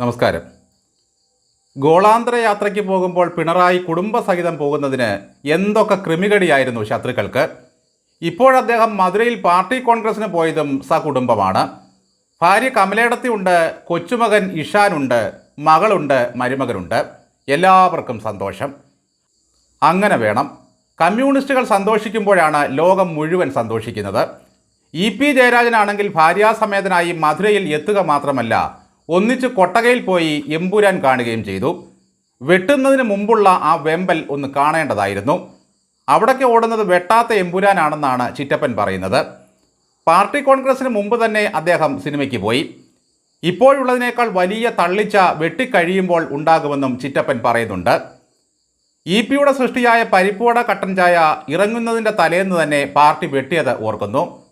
നമസ്കാരം. ഗോളാന്തര യാത്രയ്ക്ക് പോകുമ്പോൾ പിണറായി കുടുംബസഹിതം പോകുന്നതിന് എന്തൊക്കെ ക്രിമികടിയായിരുന്നു ശത്രുക്കൾക്ക്? ഇപ്പോഴദ്ദേഹം മധുരയിൽ പാർട്ടി കോൺഗ്രസിന് പോയതും സകുടുംബമാണ്. ഭാര്യ കമലേടത്തി ഉണ്ട് കൊച്ചുമകൻ ഇഷാനുണ്ട് മകളുണ്ട് മരുമകനുണ്ട്. എല്ലാവർക്കും സന്തോഷം. അങ്ങനെ വേണം. കമ്മ്യൂണിസ്റ്റുകൾ സന്തോഷിക്കുമ്പോഴാണ് ലോകം മുഴുവൻ സന്തോഷിക്കുന്നത്. ഇ പി ജയരാജനാണെങ്കിൽ ഭാര്യാസമേതനായി മധുരയിൽ എത്തുക മാത്രമല്ല ഒന്നിച്ച് കൊട്ടകയിൽ പോയി എമ്പുരാൻ കാണുകയും ചെയ്തു. വെട്ടുന്നതിന് മുമ്പുള്ള ആ വെമ്പൽ ഒന്ന് കാണേണ്ടതായിരുന്നു. അവിടേക്ക് ഓടുന്നത് വെട്ടാത്ത എമ്പുരാനാണെന്നാണ് ചിറ്റപ്പൻ പറയുന്നത്. പാർട്ടി കോൺഗ്രസിന് മുമ്പ് തന്നെ അദ്ദേഹം സിനിമയ്ക്ക് പോയി. ഇപ്പോഴുള്ളതിനേക്കാൾ വലിയ തള്ളിച്ച വെട്ടിക്കഴിയുമ്പോൾ ഉണ്ടാകുമെന്നും ചിറ്റപ്പൻ പറയുന്നുണ്ട്. ഇ പിയുടെ സൃഷ്ടിയായ പരിപ്പുവട കട്ടൻ ചായ ഇറങ്ങുന്നതിന്റെ തലേന്ന് തന്നെ പാർട്ടി വെട്ടിയത് ഓർക്കുന്നു.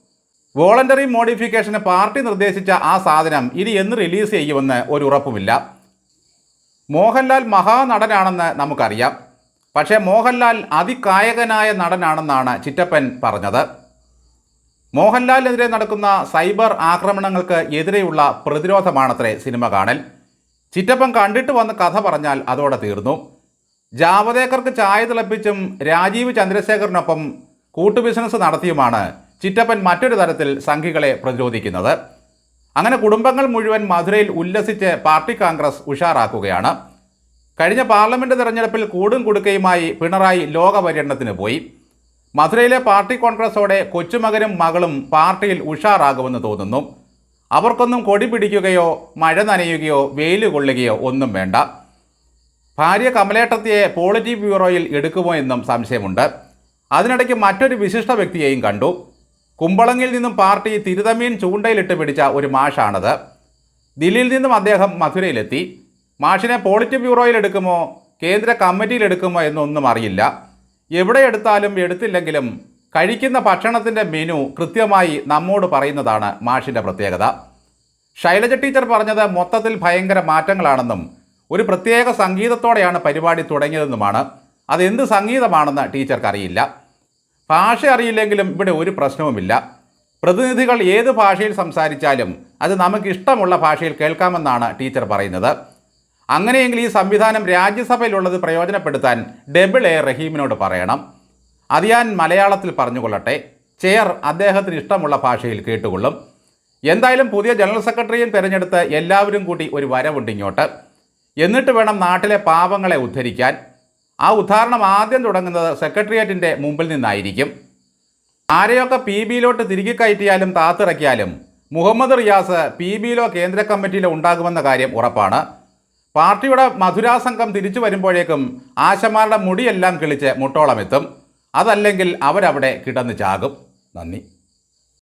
വോളണ്ടറി മോഡിഫിക്കേഷന് പാർട്ടി നിർദ്ദേശിച്ച ആ സാധനം ഇനി എന്ന് റിലീസ് ചെയ്യുമെന്ന് ഒരു ഉറപ്പുമില്ല. മോഹൻലാൽ മഹാനടനാണെന്ന് നമുക്കറിയാം. പക്ഷേ മോഹൻലാൽ അതികായകനായ നടനാണെന്നാണ് ചിറ്റപ്പൻ പറഞ്ഞത്. മോഹൻലാലിനെതിരെ നടക്കുന്ന സൈബർ ആക്രമണങ്ങൾക്ക് എതിരെയുള്ള പ്രതിരോധമാണത്രേ സിനിമ കാണൽ. ചിറ്റപ്പൻ കണ്ടിട്ട് വന്ന കഥ പറഞ്ഞാൽ അതോടെ തീർന്നു. ജാവദേക്കർക്ക് ചായ തിളപ്പിച്ചും രാജീവ് ചന്ദ്രശേഖറിനൊപ്പം കൂട്ടുബിസിനസ് നടത്തിയുമാണ് ചിറ്റപ്പൻ മറ്റൊരു തരത്തിൽ സംഘികളെ പ്രതിരോധിക്കുന്നത്. അങ്ങനെ കുടുംബങ്ങൾ മുഴുവൻ മധുരയിൽ ഉല്ലസിച്ച് പാർട്ടി കോൺഗ്രസ് ഉഷാറാക്കുകയാണ്. കഴിഞ്ഞ പാർലമെന്റ് തെരഞ്ഞെടുപ്പിൽ കൂടും കുടുക്കയുമായി പിണറായി ലോകപര്യടനത്തിന് പോയി. മധുരയിലെ പാർട്ടി കോൺഗ്രസോടെ കൊച്ചുമകനും മകളും പാർട്ടിയിൽ ഉഷാറാകുമെന്ന് തോന്നുന്നു. അവർക്കൊന്നും കൊടി പിടിക്കുകയോ മഴ നനയുകയോ വെയിൽ കൊള്ളുകയോ ഒന്നും വേണ്ട. ഭാര്യ കമലേട്ടത്തിയെ പോളിറ്റി ബ്യൂറോയിൽ എടുക്കുമോ എന്നും സംശയമുണ്ട്. അതിനിടയ്ക്ക് മറ്റൊരു വിശിഷ്ട വ്യക്തിയെയും കണ്ടു. കുമ്പളങ്ങിൽ നിന്നും പാർട്ടി തിരുതമീൻ ചൂണ്ടയിലിട്ട് പിടിച്ച ഒരു മാഷാണത്. ദില്ലിയിൽ നിന്നും അദ്ദേഹം മധുരയിലെത്തി. മാഷിനെ പോളിറ്റി ബ്യൂറോയിൽ എടുക്കുമോ കേന്ദ്ര കമ്മിറ്റിയിൽ എടുക്കുമോ എന്നൊന്നും അറിയില്ല. എവിടെ എടുത്താലും എടുത്തില്ലെങ്കിലും കഴിക്കുന്ന ഭക്ഷണത്തിന്റെ മെനു കൃത്യമായി നമ്മോട് പറയുന്നതാണ് മാഷിന്റെ പ്രത്യേകത. ശൈലജ ടീച്ചർ പറഞ്ഞത് മൊത്തത്തിൽ ഭയങ്കര മാറ്റങ്ങളാണെന്നും ഒരു പ്രത്യേക സംഗീതത്തോടെയാണ് പരിപാടി തുടങ്ങിയതെന്നുമാണ്. അതെന്ത് സംഗീതമാണെന്ന് ടീച്ചർക്ക് അറിയില്ല. ഭാഷ അറിയില്ലെങ്കിലും ഇവിടെ ഒരു പ്രശ്നവുമില്ല. പ്രതിനിധികൾ ഏത് ഭാഷയിൽ സംസാരിച്ചാലും അത് നമുക്ക് ഇഷ്ടമുള്ള ഭാഷയിൽ കേൾക്കാമെന്നാണ് ടീച്ചർ പറയുന്നത്. അങ്ങനെയെങ്കിൽ ഈ സംവിധാനം രാജ്യസഭയിലുള്ളത് പ്രയോജനപ്പെടുത്താൻ ഡെബിൾ എ റഹീമിനോട് പറയണം. അത് ഞാൻ മലയാളത്തിൽ പറഞ്ഞുകൊള്ളട്ടെ. ചെയർ അദ്ദേഹത്തിന് ഇഷ്ടമുള്ള ഭാഷയിൽ കേട്ടുകൊള്ളും. എന്തായാലും പുതിയ ജനറൽ സെക്രട്ടറിയും തിരഞ്ഞെടുത്ത് എല്ലാവരും കൂടി ഒരു വരവുണ്ട് ഇങ്ങോട്ട്. എന്നിട്ട് വേണം നാട്ടിലെ പാവങ്ങളെ ഉദ്ധരിക്കാൻ. ആ ഉദ്ധാരണം ആദ്യം തുടങ്ങുന്നത് സെക്രട്ടേറിയറ്റിന്റെ മുമ്പിൽ നിന്നായിരിക്കും. ആരെയൊക്കെ പി ബിയിലോട്ട് തിരികെ കയറ്റിയാലും താത്തിറക്കിയാലും മുഹമ്മദ് റിയാസ് പി ബിയിലോ കേന്ദ്ര കമ്മിറ്റിയിലോ ഉണ്ടാകുമെന്ന കാര്യം ഉറപ്പാണ്. പാർട്ടിയുടെ മധുരാ സംഘം തിരിച്ചു വരുമ്പോഴേക്കും ആശമാരുടെ മുടിയെല്ലാം കിളിച്ച് മുട്ടോളമെത്തും അതല്ലെങ്കിൽ അവരവിടെ കിടന്ന് ചാകും. നന്ദി.